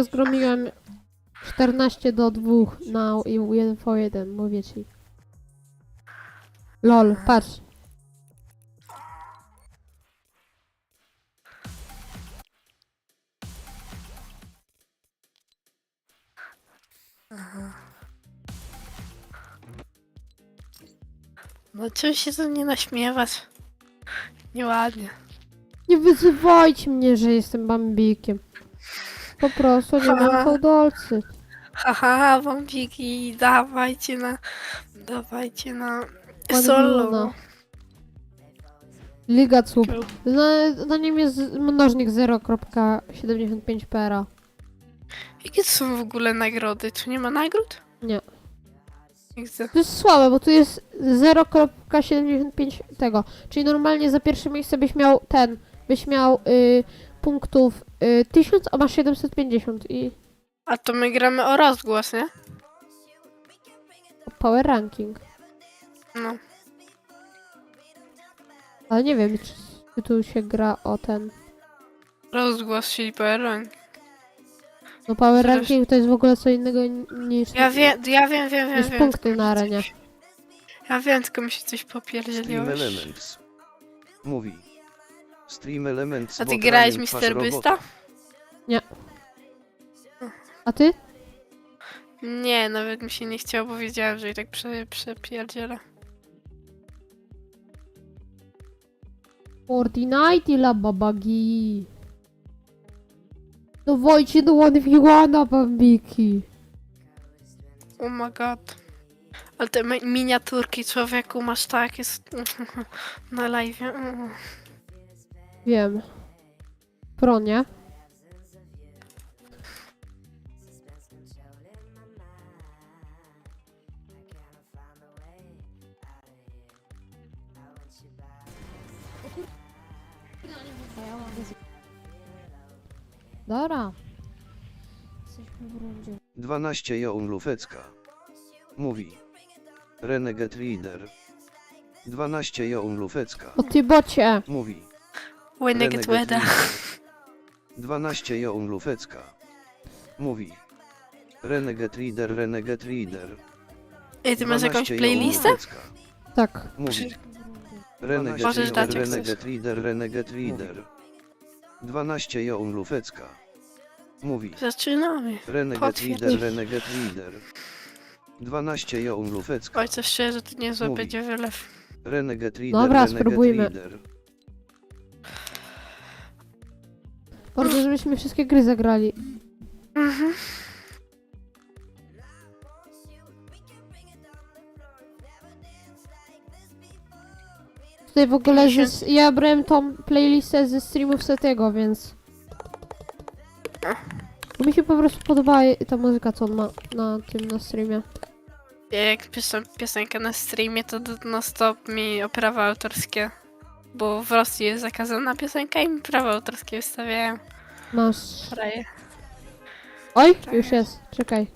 Zgromiłem 14 do 2 na 1 v 1, mówię ci. Lol, patrz. No czym się to nie naśmiewać? Nieładnie. Nie wyzywajcie mnie, że jestem bambikiem. Po prostu nie mam fałdolcy. Haha, bombiki, dawajcie na... Dawajcie na... Solo. Liga cup. Na, na nim jest mnożnik 0.75 pera. Jakie to są w ogóle nagrody? Tu nie ma nagród? Nie. Nie chcę. To jest słabe, bo tu jest 0.75 tego. Czyli normalnie za pierwsze miejsce byś miał ten, byś miał y, punktów y, 1000, a masz 750 i A to my gramy o rozgłos, nie? power ranking. No. Ale nie wiem, czy, czy tu się gra o ten. Rozgłos, czyli PRN. No power Zresztą- ranking to jest w ogóle co innego ni- niż, Ja wiem, ja wiem, wiem, wiem, niż wiem. punkty tylko na mi arenie. coś- Ja wiem, tylko mi się coś Stream popierdzieliło. Elements. Mówi. Stream Elements. A ty bot grałeś Mr. twarz Bysta? robota. A ty? Nie, nawet mi się nie chciało, bo wiedziałem, że i tak prze, przepierdzielę. Fortnite i la babagi. Dawajcie do 1v1 bambiki. Oh my god. Ale te mi- miniaturki człowieku masz tak, jest na live. Wiem. Pro, nie? Dobra. Jesteśmy w rundzie. 12 Joun Lufecka. Mówi. Renegade Reader. 12 Joun Lufecka. O ty bocie! Mówi. Weda. Reader. 12 Joun Lufecka. Mówi. Renegade Reader, Renegade Reader. Ej, ty masz 12 jakąś Joun playlistę? Lufecka. Tak. Mówi. Możesz Renegade dać, jak Reader. Renegade Reader, Renegade Reader. 12 Joun Lufecka. Mówi. Zaczynamy. Renegade Potwierdź. Reader, Renegade Reader. 12 Joun Lufecka. Oj, co szczerze, to niezłe Mówi. będzie wylew. Renegade Reader, Dobra, Renegade spróbujmy. Reader. Bardzo, żebyśmy wszystkie gry zagrali. Mhm. Tutaj w ogóle ze, ja brałem tą playlistę ze streamów Setiego, więc... Mi się po prostu podoba ta muzyka, co on ma na tym, na streamie. Ja jak piszę piosenkę na streamie, to no stop mi o prawa autorskie. Bo w Rosji jest zakazana piosenka i mi prawa autorskie wystawiają. Masz... Fraje. Oj, Tak. już jest, czekaj.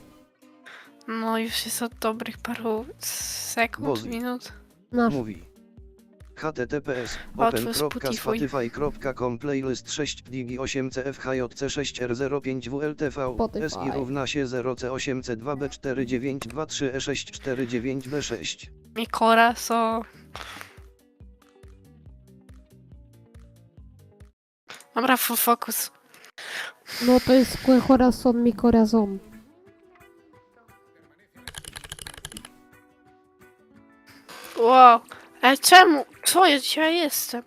No już jest od dobrych paru sekund, Bozy. minut. Masz. Mówi. https Łatwo Spotify. open.spotify.com playlist 6 digi 8 cfhjc 6 r 05 wltv Spotify. si równa się 0 c 802 b 4923 e 649 b 6 Mikora, so... Dobra, full focus. No to jest Que Corazon Mi Corazon. Wow. Ale czemu? Co ja dzisiaj jestem?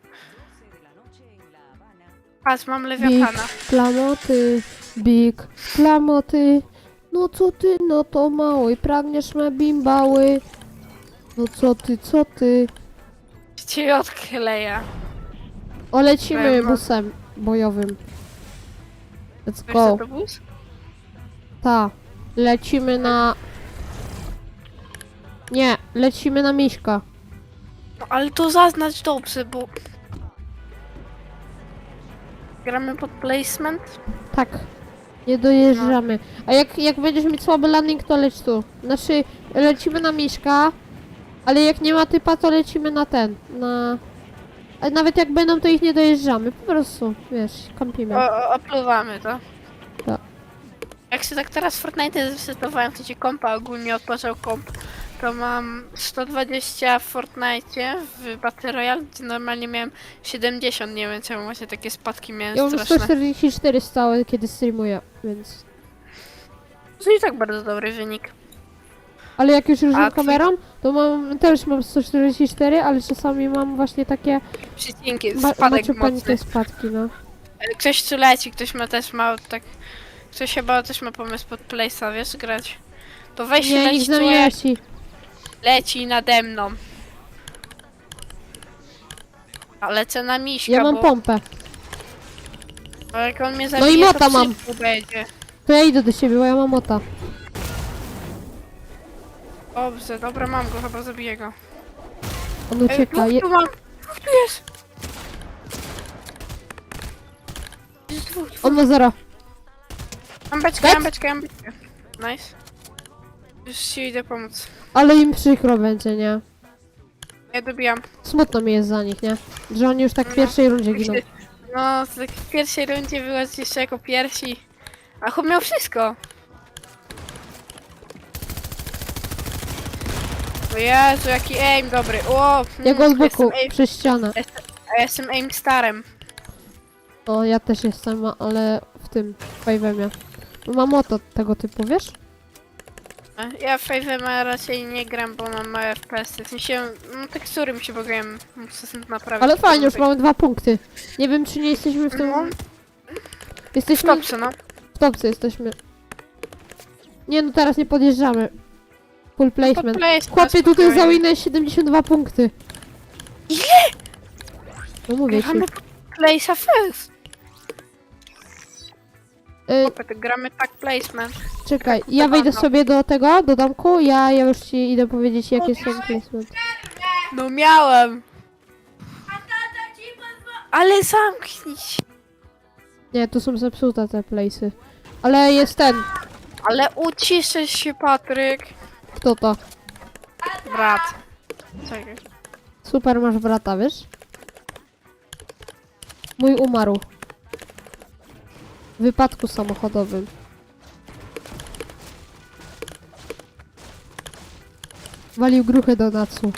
Patrz, mam Big lewiatana. klamoty, big klamoty. No co ty, no to mały, pragniesz me bimbały. No co ty, co ty? Cię odkleja. O, lecimy busem bojowym. Let's go. Ta. Lecimy na... Nie, lecimy na Miśka. No ale to zaznacz dobrze, bo... Gramy pod placement? Tak. Nie dojeżdżamy. A jak, jak będziesz mieć słaby landing, to leć tu. Znaczy, lecimy na Miśka, ale jak nie ma typa, to lecimy na ten, na... A nawet jak będą, to ich nie dojeżdżamy. Po prostu, wiesz, kampimy. O, o, opluwamy to. jak się tak teraz Fortnite zresetowałem, to ci kompa ogólnie odpoczął komp, to mam 120 w Fortnite w Battle Royale, gdzie normalnie miałem 70, nie wiem czemu właśnie takie spadki miałem Ja mam straszne. 144 stałe, kiedy streamuję, więc... To i tak bardzo dobry wynik. Ale jak już używam A, ty- kamerą, to mam, też mam 144, ale czasami mam właśnie takie Przecinki, ba- spadek macie mocny. panikę spadki, no. Ktoś tu leci, ktoś ma też ma tak... Ktoś chyba też ma pomysł pod place'a, wiesz, grać. To weź się Nie, leci, z tu nami nie leci, leci. leci nade mną. A lecę na miśka, Ja mam bo, pompę. bo jak on mnie No i zabije, mota to mam. będzie. To ja idę do siebie, bo ja mam mota. Dobrze, dobra, mam go, chyba zabiję go. On Ej, ucieka. dwóch Je... tu mam! Dwóch tu jest! Jest dwóch, dwóch. On ma zero. Mam beczkę, mam beczkę, mam beczkę. Nice. Już ci idę pomóc. Ale im przykro będzie, nie? Ja dobijam. Smutno mi jest za nich, nie? Że oni już tak w No. pierwszej rundzie giną. No, tak w pierwszej rundzie wychodzi jeszcze jako pierwsi. A chłop miał wszystko. O Jezu, jaki aim dobry. O, Ja go mm, boku, jestem aim, przez ścianę. a ja jestem aim starem. O, ja też jestem, ale w tym, w Fajwemie. Mam moto tego typu, wiesz? Ja w Fave'em raczej nie gram, bo mam małe FPS. W sensie, no tekstury mi się bogają. Muszę sobie naprawić. Ale fajnie, już mamy dwa punkty. Nie wiem, czy nie jesteśmy w tym... No. Jesteśmy... Dobrze, no. W topce jesteśmy. Nie, no teraz nie podjeżdżamy. Full placement. Place, Chłopie, tutaj za winę 72 punkty. Ile? No mówię ci. Gramy Place'a first. Y, Chłopie, gramy tak placement. czekaj, ja wejdę sobie do tego, do domku, ja, ja już ci idę powiedzieć, jaki jest ten placement. No miałem. Ale zamknij się. Nie, tu są zepsute te place'y. Ale jest ten. Ale uciszę się, Patryk. Kto to? Brat. Czekaj. Super, masz brata, wiesz? Mój umarł. W wypadku samochodowym. Walił gruchę do Natsu.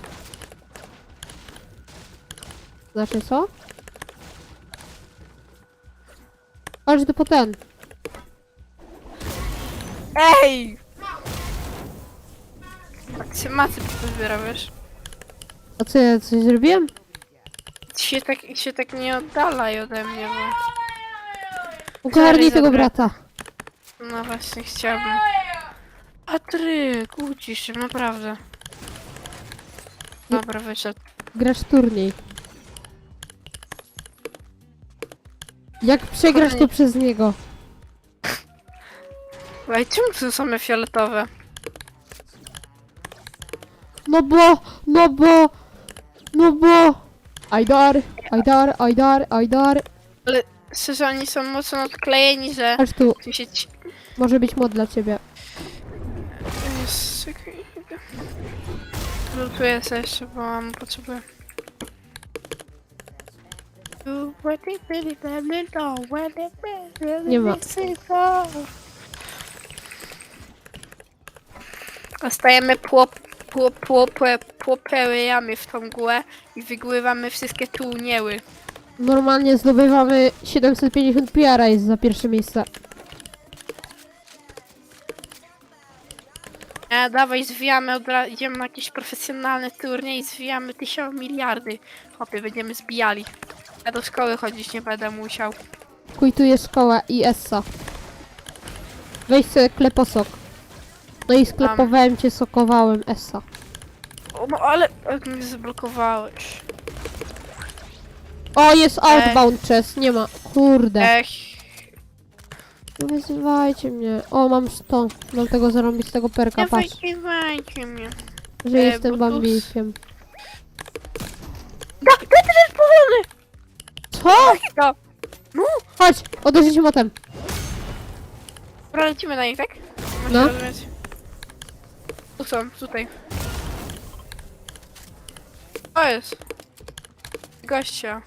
Znaczy co? Chodź do po ten. Ej! Się macy pozbiera, wiesz? A co ja coś zrobiłem? Się tak, się tak nie oddalaj ode mnie, bo... Ogarnij tego dobra. brata. No właśnie, chciałbym. Patryk, ucisz się, naprawdę. Dobra, wyszedł. Grasz turniej. Jak przegrasz to Turniej. przez niego. Ej, czemu są same fioletowe? No bo, no bo, no bo. Ajdar, Ajdar, Ajdar, Ajdar. Szczerze, oni są mocno odklejeni, że... Aż tu, Tu się ci... może być mod dla ciebie. Jest, czekaj. Lutuję sobie jeszcze, bo mam potrzebuję. Nie ma. Dostajemy płop, płop, płop, płopełyjamy w tą mgłę i wygływamy wszystkie tunieły. Normalnie zdobywamy 750 PR jest za pierwsze miejsce. E, dawaj, zwijamy, od idziemy na jakiś profesjonalny turniej i zwijamy tysiąc miliardy. Chłopie, będziemy zbijali. Ja do szkoły chodzić nie będę musiał. Kujtuję szkołę i Essa. Weź sobie kleposok. No i sklepowałem cię, sokowałem Essa. O, no ale jak mnie zablokowałeś. O, jest outbound chest, nie ma. Kurde. Ech, Nie wyzywajcie mnie. O, mam 100. Mam tego zarąbistego perka, nie patrz. wykiwajcie mnie. Że E, jestem bo tu- bambikiem. Da, ten jest powolony! Co? No, no, Chodź, uderzyć motem. dobra, lecimy na nich, tak? No. Tu są, tutaj. O jest. Gościa.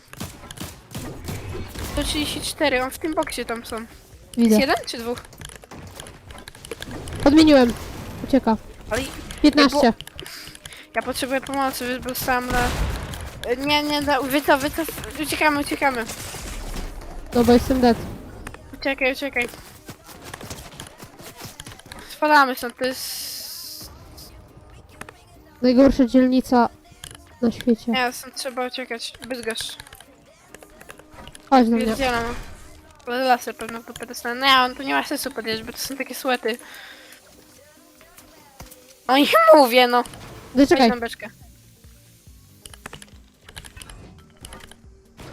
134, on w tym boksie tam są. Jest Widzę. jeden czy dwóch? Podmieniłem. Ucieka. Ale 15. ja potrzebuję pomocy, bo sam na... Nie, nie, da, wycof, wycof, uciekamy, uciekamy. No bo jestem dead. Uciekaj, uciekaj. Spadamy stąd, to jest... Najgorsza dzielnica na świecie. Nie, stąd trzeba uciekać. Bydgoszcz. Chodź do mnie. Laser pewno dupę dostanę. Nie, on tu nie ma sensu podjeść, bo to są takie słety. O nie mówię, no. Weź Zaczekaj. na beczkę.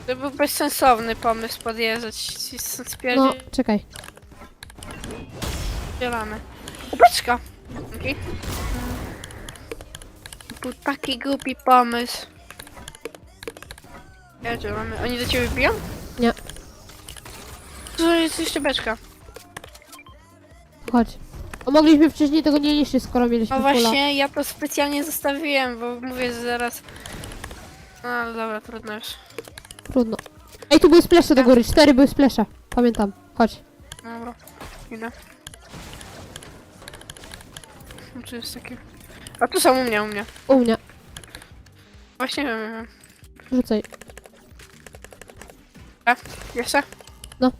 To był bezsensowny pomysł podjeżdżać. Stąd No, spierdzielamy. czekaj. Beczka! Dzięki. Był taki głupi pomysł. Cię mamy. Oni do ciebie biją? Nie. To jest jeszcze beczka. Chodź. A mogliśmy wcześniej tego nie niszczyć, skoro mieliśmy No właśnie, ja to specjalnie zostawiłem, bo mówię, że zaraz... No ale dobra, trudno już. Trudno. Ej, tu były splesze do góry. Cztery były splesze. Pamiętam. Chodź. Dobra, idę. No tu jest taki... A tu są u mnie, u mnie. U mnie. Właśnie wiem, wiem. Rzucaj. Jeszcze? No.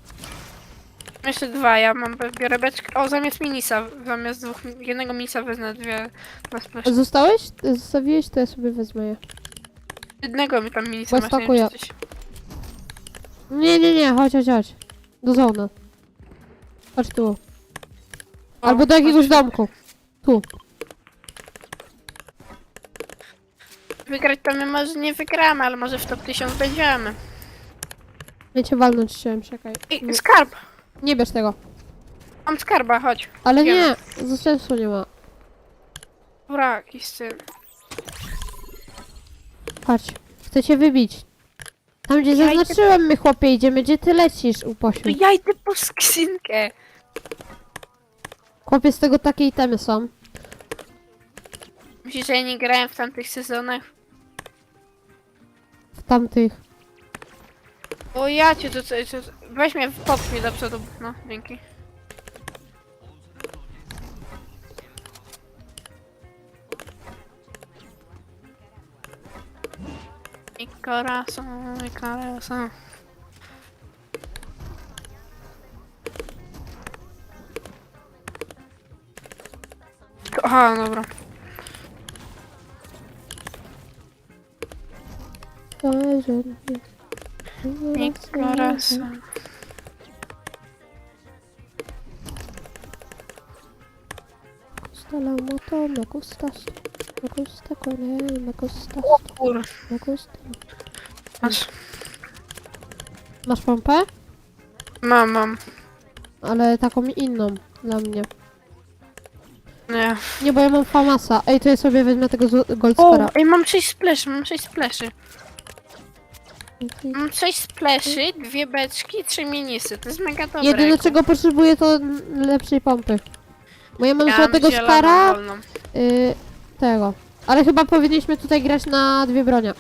Jeszcze dwa, ja mam biorę beczkę. O, zamiast minisa, zamiast dwóch, jednego minisa wezmę dwie, dwa splash. Zostałeś? Zostawiłeś? To ja sobie wezmę je. Jednego mi tam minisa masz, nie wiem, spakuję. czy coś- Nie, nie, nie. Chodź, chodź, chodź. Do zona. Chodź tu. O, Albo do jakiegoś domku. Tu. Wygrać to my może nie wygramy, ale może w top 1000 będziemy. Ja cię walnąć chciałem, czekaj. I skarb! nie bierz tego. Mam skarba, chodź. Ale nie, za sensu nie ma. Dobra, jakiś syn. Patrz, chcę cię wybić. Tam gdzie Ja idę- zaznaczyłem my chłopie idziemy, gdzie ty lecisz, To uposił. ja idę po skrzynkę. Chłopie, z tego takie itemy są. Myślisz, że ja nie grałem w tamtych sezonach? W tamtych. O ja cię to co, co Weź mnie popchnij do przodu. No, dzięki. Mi corazón, mi corazón. Aha, dobra. Mi corazón. gusta la moto, me gustas. Me gusta con él, me gustas. O kur... Me gusta. Masz. Masz pompę? Mam, mam. Ale taką inną dla mnie. Nie. Nie, bo ja mam famasa. Ej, to ja sobie wezmę tego z- O, ej, mam 6 spleszy, mam 6 spleszy. Mam 6 spleszy, dwie beczki, trzy minisy. To jest mega dobre. Jedyne czego potrzebuję to lepszej pompy. Bo ja mam Ja złotego zieloną skara, wolną. y, tego. Ale chyba powinniśmy tutaj grać na dwie bronia.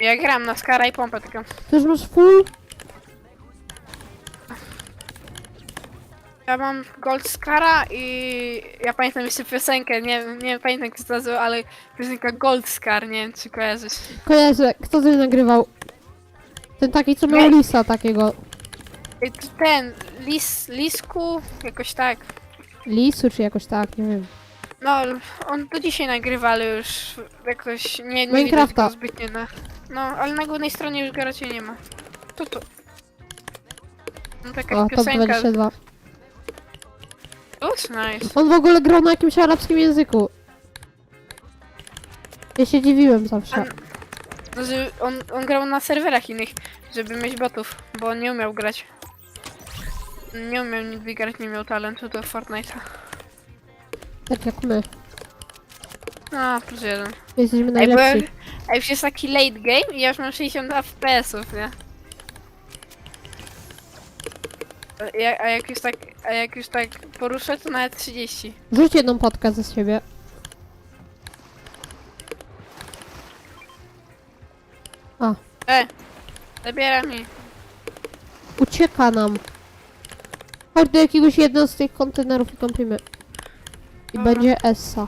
Ja gram na skara i pompę tylko. Ty już masz full? Ja mam Gold Skara i ja pamiętam jeszcze piosenkę, nie, nie pamiętam jak się to nazywa, ale piosenka Gold Scar, nie wiem czy kojarzysz. Kojarzę, kto to nagrywał? Ten taki, co miał lisa takiego. I Ten, Lis, Lisku, jakoś tak. Lisu czy jakoś tak, nie wiem. No, on do dzisiaj nagrywa, ale już jakoś nie, nie widać Minecrafta. go zbytnio na... No, ale na głównej stronie już go raczej nie ma. To to. No taka O, top piosenka. 22. Ups, nice. On w ogóle grał na jakimś arabskim języku. Ja się dziwiłem zawsze. No, że on, on grał na serwerach innych, żeby mieć botów, bo on nie umiał grać. Nie umiał nigdy grać, nie miał talentu do Fortnite'a. Tak jak my. A, plus jeden. Jesteśmy Ej, bo najlepsi. a już jest taki late game i ja już mam 60 FPS-ów, nie? A jak, a jak już tak, a jak już tak poruszę, to nawet 30. Rzuć jedną potkę ze siebie. A, E, zabiera mi. ucieka nam. Chodź do jakiegoś jednego z tych kontenerów i kąpimy. I Dobra. będzie Essa.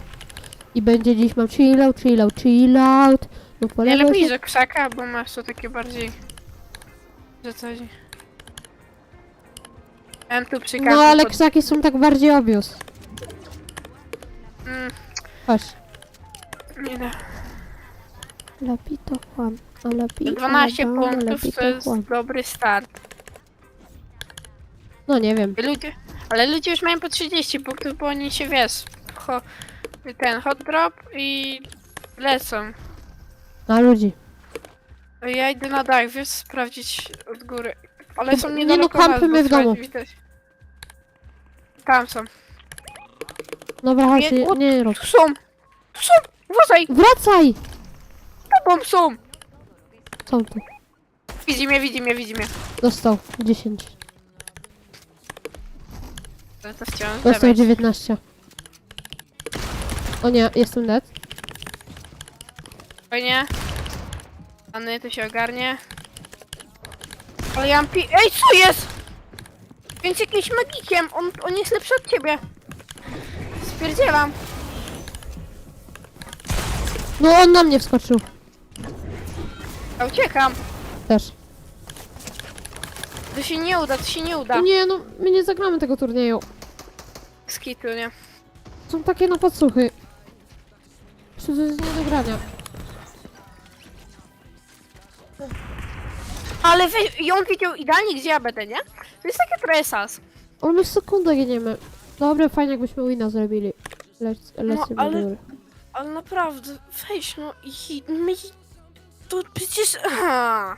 I będzie dziś mam chill out, chill out, chill out. No po Nie lewo lepiej się... że krzaka, bo masz to takie bardziej... Że coś... Em tu przy No ale pod... krzaki są tak bardziej obvious. Mm, Chodź. nie da. Lepiej to kłam. A lepiej... 12 ale punktów to jest kłam. dobry start. No nie wiem. Ludzie, ale ludzie już mają po 30 punktów, bo oni się wiesz. Ho, ten hot drop i lecą. Na ludzi. Ja idę na dach, wiesz, sprawdzić od góry. Ale są Nie niedaleko no, nas, kampimy bo w domu. widać. Tam są. Dobra, chodź, Nie, nie, nie rób. Tu są! Tu są! Uważaj! Wracaj! Tobą są! Co tu? Widzi mnie, widzi mnie, widzi mnie. Dostał 10. To, to chciałem Dostał zabrać. 19. O nie, jestem dead. Fajnie. Anny, to się ogarnie. Ale ja mam pi... Ej, co jest? Więc jakimś magikiem. On, on jest lepszy od ciebie. Spierdzielam. No on na mnie wskoczył. Ja uciekam. Też. To się nie uda, to się nie uda. Nie no, my nie zagramy tego turnieju. Skitu, nie? Są takie na podsłuchy. Czy to jest nie do grania? Ale wy... i on wiedział idealnie, gdzie ja będę, nie? To jest takie trochę sas. My sekundę giniemy. Dobre, fajnie jakbyśmy wina zrobili. Lec, lecimy No, ale-. Ale naprawdę, weź no i... My... To przecież... Aha.